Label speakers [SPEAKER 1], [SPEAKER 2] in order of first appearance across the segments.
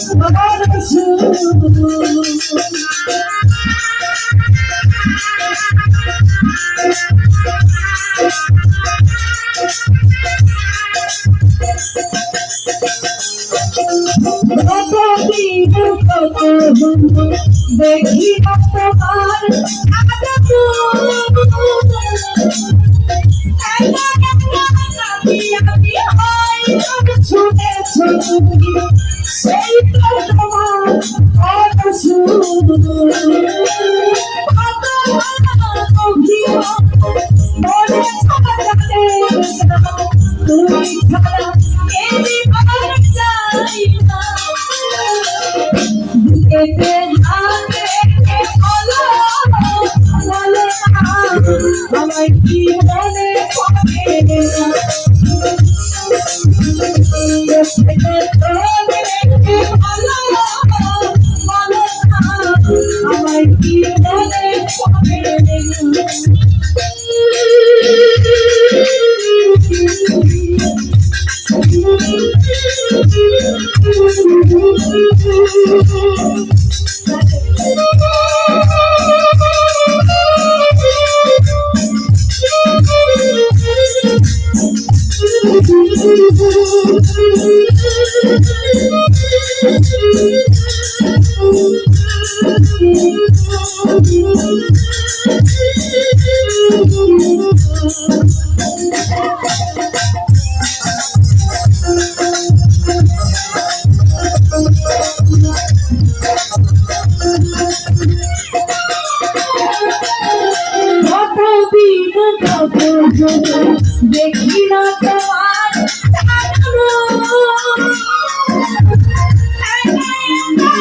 [SPEAKER 1] দেখি তোমার ছুটে ছুটে আমার কি হবে Thank you.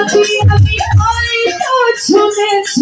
[SPEAKER 1] আমি হয়তো শুনেছ।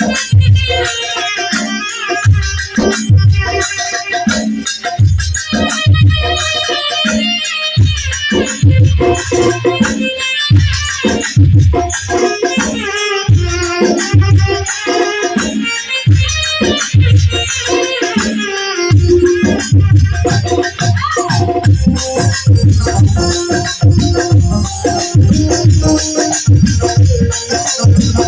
[SPEAKER 1] Thank you. Thank you.